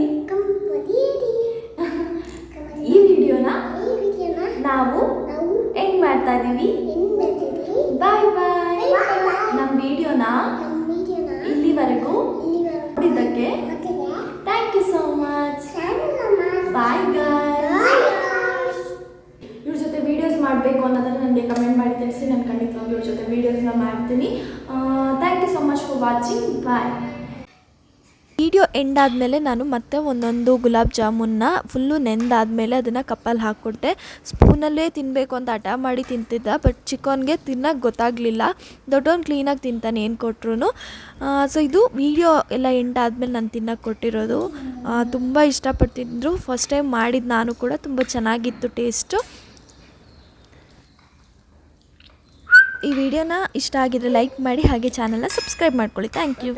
ಈ ವಿಡಿಯೋನ ನಾವು ಎಂಡ್ ಮಾಡ್ತಾ ಇದೀವಿ. ಬಾಯ್ ಬಾಯ್ ನಮ್ಮ ವಿಡಿಯೋನ ಇಲ್ಲಿವರೆಗೂ ನೋಡಿದ್ದಕ್ಕೆ thank you so much bye ಇವ್ರ ಜೊತೆ ವಿಡಿಯೋಸ್ ಮಾಡಬೇಕು ಅನ್ನೋದನ್ನು ನನಗೆ ಕಮೆಂಟ್ ಮಾಡಿ ತಿಳಿಸಿ. ನಾನು ಖಂಡಿತವಾಗಿ ಇವ್ರ ಜೊತೆ ವೀಡಿಯೋಸ್ನ ಮಾಡ್ತೀನಿ. ವಾಚಿಂಗ್ ಬಾಯ್ ವಿಡಿಯೋ ಎಂಡ್ ಆದಮೇಲೆ ನಾನು ಮತ್ತೆ ಒಂದೊಂದು ಗುಲಾಬ್ ಜಾಮೂನ್ನ ಫುಲ್ಲು ನೆಂದಾದಮೇಲೆ ಅದನ್ನು ಕಪ್ಪಲ್ಲಿ ಹಾಕ್ಕೊಟ್ಟೆ. ಸ್ಪೂನಲ್ಲೇ ತಿನ್ನಬೇಕು ಅಂತ ಹಠ ಮಾಡಿ ತಿಂತಿದ್ದ ಬಟ್ ಚಿಕನ್ಗೆ ತಿನ್ನೋಕ್ಕೆ ಗೊತ್ತಾಗಲಿಲ್ಲ. ದೊಡ್ಡವನು ಕ್ಲೀನಾಗಿ ತಿಂತಾನೆ ಏನು ಕೊಟ್ರು ಸೊ ಇದು ವಿಡಿಯೋ ಎಲ್ಲ ಎಂಡ್ ಆದಮೇಲೆ ನಾನು ತಿನ್ನೋಕ್ಕೆ ಕೊಟ್ಟಿರೋದು. ತುಂಬ ಇಷ್ಟಪಡ್ತಿದ್ರು. ಫಸ್ಟ್ ಟೈಮ್ ಮಾಡಿದ್ದು ನಾನು ಕೂಡ, ತುಂಬ ಚೆನ್ನಾಗಿತ್ತು ಟೇಸ್ಟು ಈ ವಿಡಿಯೋನ ಇಷ್ಟ ಆಗಿದ್ರೆ ಲೈಕ್ ಮಾಡಿ ಹಾಗೆ ಚಾನಲ್ನ ಸಬ್ಸ್ಕ್ರೈಬ್ ಮಾಡ್ಕೊಳ್ಳಿ ಥ್ಯಾಂಕ್ ಯು.